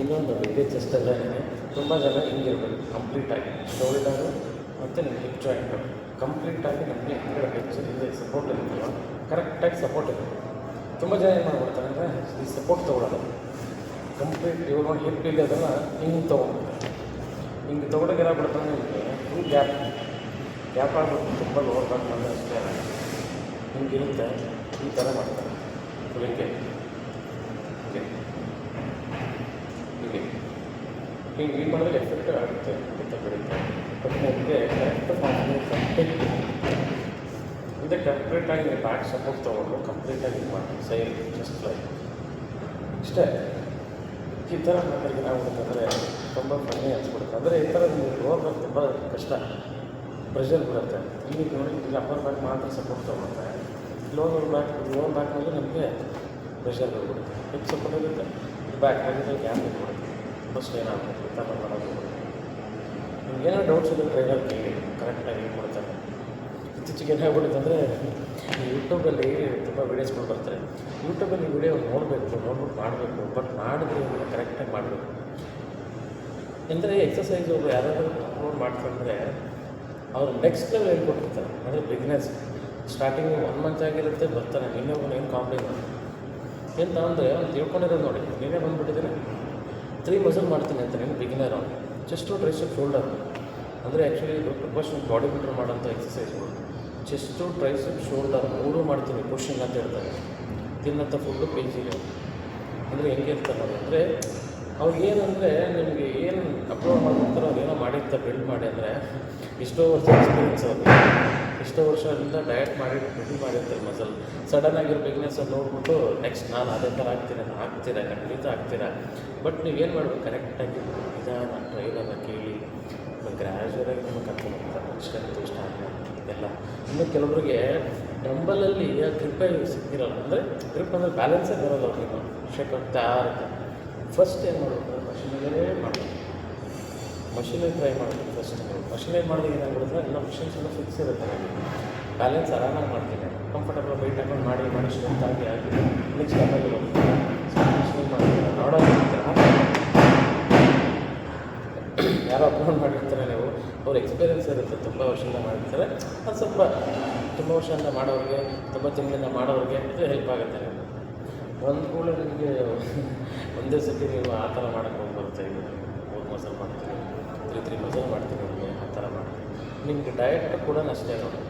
ಇನ್ನೊಂದು ಇದೆ ಚೆಸ್ಟ್ ಎಲ್ಲ ತುಂಬ ಜನ ಹಿಂಗಿರ್ಬೇಕು ಕಂಪ್ಲೀಟಾಗಿ ಶೋಲ್ಡರು ಮತ್ತು ನಿಮ್ಮ ಹಿಪ್ ಜಾಯಿಂಟು ಕಂಪ್ಲೀಟಾಗಿ ನಮಗೆ ಹಿಂಗಡೆ ಹೆಚ್ಚು ಇದೆ ಸಪೋರ್ಟ್ ಇರುತ್ತಲ್ಲ ಕರೆಕ್ಟಾಗಿ ಸಪೋರ್ಟ್ ಇರುತ್ತೆ. ತುಂಬ ಜನ ಏನು ಮಾಡ್ಬಿಡ್ತಾರೆ ಅಂದರೆ, ಈ ಸಪೋರ್ಟ್ ತೊಗೊಳಲ್ಲ. ಕಂಪ್ಲೀಟ್ ಇವಾಗ ನೋಡಿ ಹಿಪ್ ಇಲ್ಲಿ ಅದನ್ನು ಹಿಂಗೆ ತೊಗೊಂಡ್ಬಿಡ್ತಾರೆ ಹಿಂಗೆ ತೊಗೊಂಡಾಗ ಏನಾಗ್ಬಿಡ್ತಾರೆ ನಿಮಗೆ ಹಿಂಗೆ ಗ್ಯಾಪ್ ಗ್ಯಾಪ್ ಆಗ್ಬಿಟ್ಟು ತುಂಬ ಲೋಡ್ ಬ್ಯಾಕ್ ಮಾಡಿದ್ರೆ ಅಷ್ಟೇ. ಹಿಂಗಿರುತ್ತೆ, ಈ ಥರ ಮಾಡ್ತಾರೆ. ಫುಲ್ ಹಿಂಗೆ ಹೀಗೆ ಹೀಗೆ ಹೀಗೆ ಹೀಗೆ ಮಾಡಿದ್ರೆ ಎಫೆಕ್ಟ್ ಆಗುತ್ತೆ ಅಂತ ಬೆಳೀತೆ ಬಟ್ ನಿಮಗೆ ಕರೆಕ್ಟ್ ಕಂಪ್ಲೀಟ್ ಅಂದರೆ ಕಂಪ್ಲೀಟಾಗಿ ನೀವು ಬ್ಯಾಕ್ ಸಪೋರ್ಟ್ ತೊಗೊಂಡು ಕಂಪ್ಲೀಟಾಗಿ ಇದು ಮಾಡಿ ಸೈಡ್ ಜಸ್ಟ್ ಲೈಕ್ ಇಷ್ಟೇ. ಈ ಥರ ನಾವು ಅಂದರೆ ತುಂಬ ಕಮ್ಮಿ ಅನ್ಸ್ಬಿಡುತ್ತೆ. ಅಂದರೆ ಈ ಥರ ಲೋರ್ ಬ್ಯಾಕ್ ತುಂಬ ಕಷ್ಟ. ಪ್ರೆಷರ್ ಬರುತ್ತೆ ಇಲ್ಲಿ ನೋಡಿ ಇಲ್ಲಿ ಅಪ್ಪರ್ ಬ್ಯಾಕ್ ಮಾತ್ರ ಸಪೋರ್ಟ್ ತೊಗೊಳುತ್ತೆ ಲೋವರ್ ಬ್ಯಾಕ್ ಲೋವರ್ ಬ್ಯಾಕ್ನಲ್ಲಿ ನಮಗೆ ಪ್ರೆಷರ್ ಬರ್ಬಿಡುತ್ತೆ ಹೆಚ್ಚು ಸಪೋರ್ಟ್ ಇರುತ್ತೆ. ಬ್ಯಾಕ್ ಆಗಿದ್ರೆ ಗ್ಯಾಪ್ ಇಟ್ಬಿಡುತ್ತೆ ಫಸ್ಟ್ ಏನಾಗುತ್ತೆ ಅಂತ ಮಾಡೋದು ನಿಮ್ಗೆ ಏನೋ ಡೌಟ್ಸ್ ಇದ್ದರೆ ಟ್ರೈನರ್ ಕೇಳಿ ಕರೆಕ್ಟಾಗಿ ಕೊಡ್ತಾರೆ. ಇತ್ತೀಚೆಗೆ ಏನಾಗ್ಬಿಡುತ್ತೆ ಅಂದರೆ ಯೂಟ್ಯೂಬಲ್ಲಿ ತುಂಬ ವೀಡಿಯೋಸ್ಗಳು ಬರ್ತಾರೆ. ಯೂಟ್ಯೂಬಲ್ಲಿ ವೀಡಿಯೋ ನೋಡಬೇಕು, ನೋಡ್ಬಿಟ್ಟು ಮಾಡಬೇಕು ಬಟ್ ಮಾಡಿದ್ರೆ ಕರೆಕ್ಟಾಗಿ ಮಾಡಬೇಕು. ಎಂದರೆ ಎಕ್ಸಸೈಸು ಯಾರಾದರೂ ಅಪ್ಲೋಡ್ ಮಾಡ್ತಂದರೆ ಅವ್ರು ನೆಕ್ಸ್ಟ್ ಲೆವೆಲ್ ಹೇಳ್ಕೊಟ್ಟಿರ್ತಾರೆ. ಅಂದರೆ ಬಿಗ್ನೆಸ್ ಸ್ಟಾರ್ಟಿಂಗ್ ಒನ್ ಮಂತ್ ಆಗಿರುತ್ತೆ ಬರ್ತಾನೆ ನೀನೇ ಒಬ್ಬನು ಏನು ಕಾಂಪ್ಲೇಂಟ್ ಏನು ಅಂದರೆ ಅವ್ನು ತಿಳ್ಕೊಂಡಿರೋದು ನೋಡಿ. ನೀನೇ ಬಂದುಬಿಟ್ಟಿದ್ದೀನಿ ತ್ರೀ ಮಸಲ್ ಮಾಡ್ತೀನಿ ಅಂತ ನೀನು ಬಿಗಿನರ್ ಅವನು ಚೆಸ್ಟು ಟ್ರೈಸಪ್ ಶೋಲ್ಡರ್ ಅಂದರೆ ಆ್ಯಕ್ಚುಲಿ ಕ್ವಶನ್ ಬಾಡಿ ಬಿಲ್ಡರ್ ಮಾಡೋಂಥ ಎಕ್ಸಸೈಸ್ಗಳು ಚೆಸ್ಟು ಟ್ರೈಸಪ್ ಶೋಲ್ಡರ್ ಮೂರು ಮಾಡ್ತೀನಿ ಪುಷಿಂಗ್ ಅಂತ ಹೇಳ್ತಾರೆ. ತಿನ್ನಂಥ ಫುಡ್ಡು ಪೇಜಿಗೆ ಅಂದರೆ ಹೆಂಗೆ ಇರ್ತಾರೆ ಅಂದರೆ ಅವ್ರಿಗೆ ಏನಂದರೆ ನಿಮಗೆ ಏನು ಅಪ್ಲೋಡ್ ಮಾಡ್ಬಿಡ್ತಾರೋ ಅವ್ರು ಏನೋ ಮಾಡಿರ್ತಾರೆ ಬಿಲ್ಡ್ ಮಾಡಿ ಅಂದರೆ ಎಷ್ಟೋ ವರ್ಷ ಎಕ್ಸ್ಪೀರಿಯನ್ಸ್ ಅವ್ರಿಗೆ. ಎಷ್ಟೋ ವರ್ಷದಿಂದ ಡಯಟ್ ಮಾಡಿ ಬಿಲ್ಡ್ ಮಾಡಿರ್ತಾರೆ ಮಸಲ್ ಸಡನ್ ಆಗಿರೋ ಬಿಗ್ನೆಸ್ ನೋಡ್ಬಿಟ್ಟು ನೆಕ್ಸ್ಟ್ ನಾನು ಅದೇ ಥರ ಆಗ್ತೀನಿ ಆಗ್ತೀರಾ ಖಂಡಿತ ಆಗ್ತೀರಾ ಬಟ್ ನೀವೇನು ಮಾಡಬೇಕು? ಕರೆಕ್ಟಾಗಿ ನಿಧಾನ ಟ್ರೈಲನ್ನು ಕೇಳಿ ಗ್ರ್ಯಾಜುವಲಾಗಿ ನಿಮಗೆ ಕರ್ಕೊಂಡು ಹೋಗ್ತಾರೆ. ಸ್ಟ್ರೆಂತ್ ಸ್ಟಾರ್ಟ್ ಇದೆಲ್ಲ ಇನ್ನು ಕೆಲವರಿಗೆ ಡಂಬಲಲ್ಲಿ ಗ್ರಿಪ್ಪೇ ಸಿಕ್ಕಿರಲ್ಲ, ಅಂದರೆ ಗ್ರಿಪ್ ಅಂದರೆ ಬ್ಯಾಲೆನ್ಸೇ ಬರೋಲ್ಲ ಅವ್ರಿಗೆ. ಶೇಕ್ ಆಗ್ತಾ ಫಸ್ಟ್ ಏನು ಮಾಡಬೇಕು? ಮಷಿನಲ್ಲೇ ಮಾಡಬೇಕು. ಮಷಿನಲ್ಲಿ ಟ್ರೈ ಮಾಡ್ತೀನಿ ಫಸ್ಟ್ ಮಷಿನಲ್ಲಿ ಮಾಡಿದಾಗ ಏನಾಗ್ಬಿಡುತ್ತೆ ಎಲ್ಲ ಮಷಿನ್ಸ್ ಎಲ್ಲ ಫಿಕ್ಸ್ ಇರುತ್ತೆ. ನನಗೆ ಬ್ಯಾಲೆನ್ಸ್ ಆರಾಮಾಗಿ ಮಾಡ್ತೀನಿ. ಕಂಫರ್ಟಬಲ್ ವೈಟ್ ಹಾಕೊಂಡು ಮಾಡಿ ಮಾಡಿ ಸ್ಟ್ರೆಂತ್ ಆಗಿ ಆಗಿ ನೆಕ್ಸ್ಟ್ ಆಮೇಲೆ ಮಾಡ್ತೀನಿ. ಯಾರೋ ಅಪ್ಲೋಡ್ ಮಾಡಿರ್ತಾರೆ ನೀವು. ಅವ್ರ ಎಕ್ಸ್ಪೀರಿಯನ್ಸ್ ಇರುತ್ತೆ. ತುಂಬ ವರ್ಷದಿಂದ ಮಾಡಿರ್ತಾರೆ. ಅದು ಸ್ವಲ್ಪ ತುಂಬ ವರ್ಷದಿಂದ ಮಾಡೋರಿಗೆ, ತುಂಬ ತಿಂಗಳಿಂದ ಮಾಡೋರಿಗೆ ಇದು ಹೆಲ್ಪ್ ಆಗುತ್ತೆ ಒಂದು ಕೂಡ ನಿಮಗೆ ಒಂದೇ ಸತಿ ನೀವು ಆ ಥರ ಮಾಡೋಕ್ಕೆ ಹೋಗಿ ಬರುತ್ತೆ ಮಸಲ್ ಮಾಡ್ತೀವಿ, ತ್ರೀ ತ್ರೀ ಮಸಲ್ ಮಾಡ್ತೀವಿ ನಿಮಗೆ ಆ ಥರ ಮಾಡ್ತೀವಿ. ನಿಮಗೆ ಡಯಟ್ ಕೂಡ ಅಷ್ಟೇ ನೋಡಿ.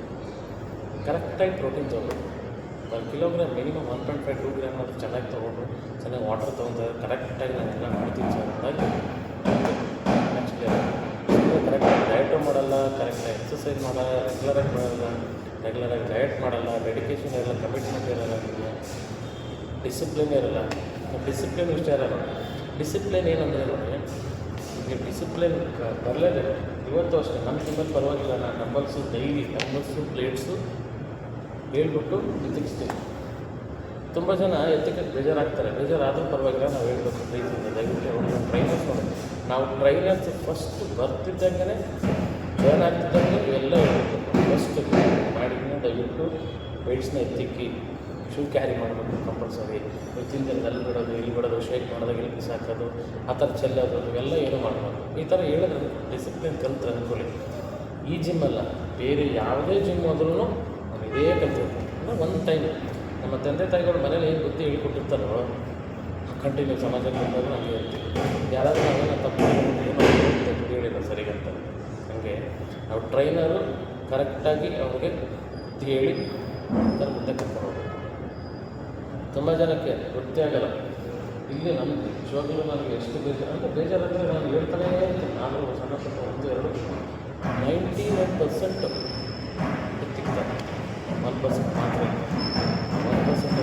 ಕರೆಕ್ಟಾಗಿ ಪ್ರೋಟೀನ್ ತೊಗೊಬೇಕು ಒಂದು kilogram minimum one point five two gram ಆದರೂ ಚೆನ್ನಾಗಿ ತೊಗೊಂಡು, ಚೆನ್ನಾಗಿ ವಾಟರ್ ತೊಗೊಂಡು, ಕರೆಕ್ಟಾಗಿ ನಾನೆಲ್ಲ ಮಾಡ್ತೀನಿ ಸರ್. ಅಂದಾಗ ನೆಕ್ಸ್ಟ್ ಕರೆಕ್ಟಾಗಿ ಡಯಟು ಮಾಡಲ್ಲ ಕರೆಕ್ಟಾಗಿ ಎಕ್ಸಸೈಸ್ ಮಾಡಲ್ಲ ರೆಗ್ಯುಲರಾಗಿ ಮಾಡಲ್ಲ ರೆಗ್ಯುಲರಾಗಿ ಡಯಟ್ ಮಾಡಲ್ಲ ಡೆಡಿಕೇಶನ್ ಇರಲ್ಲ ಕಮಿಟ್ಮೆಂಟ್ ಇರಲ್ಲ ನಿಮಗೆ. ಡಿಸಿಪ್ಲಿನ್ ಇರಲ್ಲ. ಡಿಸಿಪ್ಲಿನ್ ಇಷ್ಟ ಇರಲ್ಲ. ಡಿಸಿಪ್ಲಿನ್ ಏನಂದರೆ ನೋಡಿ ನಿಮಗೆ ಡಿಸಿಪ್ಲಿನ್ ಬರಲೇಬೇಕು ಇವತ್ತು ಅಷ್ಟೇ ನಮ್ಮ ಟೀಮಲ್ಲಿ ಪರವಾಗಿಲ್ಲ, ನಾನು ನಂಬಲ್ಸು ಡೈಲಿ ನಂಬಲ್ಸು ಪ್ಲೇಟ್ಸು ಹೇಳ್ಬಿಟ್ಟು ಎತ್ತಿಕ್ಸ್ತೀನಿ. ತುಂಬ ಜನ ಎತ್ತಕ್ಕೆ ಬೇಜಾರಾಗ್ತಾರೆ. ಬೇಜಾರಾದರೂ ಪರವಾಗಿಲ್ಲ, ನಾವು ಹೇಳ್ಬೇಕು ಪ್ರೀತಿಯಿಂದ ದಯವಿಟ್ಟು ಅವ್ರನ್ನ ಟ್ರೈನರ್ಸ್ ನಾವು ಟ್ರೈನರ್ಸ್ ಫಸ್ಟ್ ಬರ್ತಿದ್ದಂಗೆ ಜಾಯ್ನ್ ಆಗ್ತಿದ್ದಂಗೆ ಎಲ್ಲ ಹೇಳ್ಬೇಕು. ಫಸ್ಟ್ ಮಾಡಿದ್ಮೇಲೆ ದಯವಿಟ್ಟು ವೆಯ್ಟ್ಸ್ನ ಎತ್ತಿಕ್ಕಿ. ಶೂ ಕ್ಯಾರಿ ಮಾಡಬೇಕು ಕಂಪಲ್ಸರಿ ತಿಂದಲ್ಲಿ ಅಲ್ಲಿ ಬಿಡೋದು ಇಲ್ಲಿ ಬಿಡೋದು ಶೇಕ್ ಮಾಡೋದು ಇಲ್ಲಿ ಬಿಸಾಕೋದು ಆ ಥರ ಚೆಲ್ಲೋದು ಇವೆಲ್ಲ ಏನು ಮಾಡಬಾರ್ದು. ಈ ಥರ ಹೇಳಿದ್ರೆ ಡಿಸಿಪ್ಲಿನ್ ಕಲಿತು ಅಂದ್ಕೊಳ್ಳಿ. ಈ ಜಿಮ್ ಅಲ್ಲ, ಬೇರೆ ಯಾವುದೇ ಜಿಮ್ ಆದ್ರೂ ನಾನು ಇದೇ ಕಲ್ತಿರ್ತೀವಿ ಅಂದರೆ ಒಂದು ಟೈಮ್ ನಮ್ಮ ತಂದೆ ತಾಯಿಗಳು ಮನೇಲಿ ಏನು ಬುದ್ಧಿ ಹೇಳ್ಕೊಟ್ಟಿರ್ತಾರೋ ಕಂಟಿನ್ಯೂ ಸಮಾಜಕ್ಕೆ ಬಂದಾಗ ನಮಗೆ ಇರ್ತೀವಿ ಯಾರಾದರೂ ಅದನ್ನು ತಪ್ಪು ಹೇಳಿಲ್ಲ ಸರಿಗಂತ. ಹಾಗೆ ನಾವು ಟ್ರೈನರು ಕರೆಕ್ಟಾಗಿ ಅವ್ರಿಗೆ ಬುದ್ಧಿ ಹೇಳಿ ಥರ ಮುಂದೆ ಕರ್ಕೊಂಡು ತುಂಬ ಜನಕ್ಕೆ ಗೊತ್ತೇ ಆಗಲ್ಲ. ಇಲ್ಲಿ ನಮ್ಮ ನಿಜವಾಗ್ಲೂ ನನಗೆ ಎಷ್ಟು ಬೇಜಾರು ಅಂದರೆ ಬೇಜಾರಂದರೆ ನಾನು ಹೇಳ್ತಾನೇ ಇರ್ತೀನಿ. ನಾನು ಸಣ್ಣ ಪುಟ್ಟ ಒಂದು, ಎರಡು, ನೈಂಟಿ ನೈನ್ ಪರ್ಸೆಂಟ್ ಎತ್ತಿಕ್ತಾರೆ ಒನ್ ಪರ್ಸೆಂಟ್ ಮಾತ್ರ. ಒನ್ ಪರ್ಸೆಂಟ್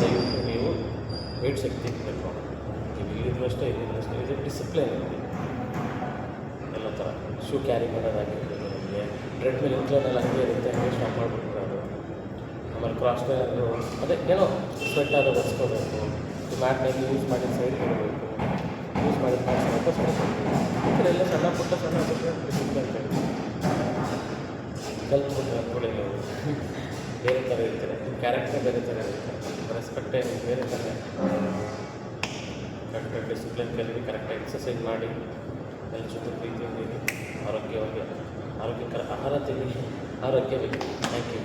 ದಯವಿಟ್ಟು ನೀವು ವೇಟ್ ಶಕ್ತಿ ಇರಬೇಕು ನೀವು ಇಲ್ಲಿದ್ರಷ್ಟೇ ಇಲ್ಲಿದ್ರಷ್ಟೇ ಇದು ಡಿಸಿಪ್ಲಿನ್ ಎಲ್ಲ ಥರ. ಶೂ ಕ್ಯಾರಿ ಮಾಡೋದಾಗಿರ್ಬೋದು, ನಿಮಗೆ ಟ್ರೆಡ್ಮಿಲ್ ಇಂಟ್ರೆಲ್ಲ ಹಂಗೆ ಇರುತ್ತೆ, ಹಂಗೆ ಸ್ಟಾಪ್ ಮಾಡಿಬಿಟ್ರೆ. ಆಮೇಲೆ ಕ್ರಾಸ್ಟ್ ಅದೇ ಏನೋ ಸ್ವೆಟ್ ಆದ ಒರೆಸ್ಕೋಬೇಕು ಮ್ಯಾಟ್ನಲ್ಲಿ ಯೂಸ್ ಮಾಡಿ ಸೈಡ್ ಕೊಡಬೇಕು. ಯೂಸ್ ಈ ಥರ ಎಲ್ಲ ಸಣ್ಣ ಪುಟ್ಟ ಸಣ್ಣ ಪುಟ್ಟ ಕಲ್ತ್ಬಿಟ್ರೆ ಅಂದ್ಕೊಳ್ಳಿ ನೀವು ಬೇರೆ ಥರ ಇರ್ತಾರೆ. ಕ್ಯಾರೆಕ್ಟರ್ ಬೇರೆ ಥರ ಇರುತ್ತೆ. ರೆಸ್ಪೆಕ್ಟೇ ಬೇರೆ ಥರ. ಕರೆಕ್ಟ್ ಕರೆಕ್ಟಾಗಿ ಡಿಸಿಪ್ಲಿನ್ ಕಲೀರಿ ಕರೆಕ್ಟಾಗಿ ಎಕ್ಸಸೈಸ್ ಮಾಡಿ. ಎಲ್ಲ ಜೊತೆ ಪ್ರೀತಿಯಿಂದ ಆರೋಗ್ಯವಾಗಿ ಆರೋಗ್ಯಕರ ಆಹಾರ ತಿನ್ನಿ. ಆರೋಗ್ಯವಾಗಿ ಥ್ಯಾಂಕ್ ಯು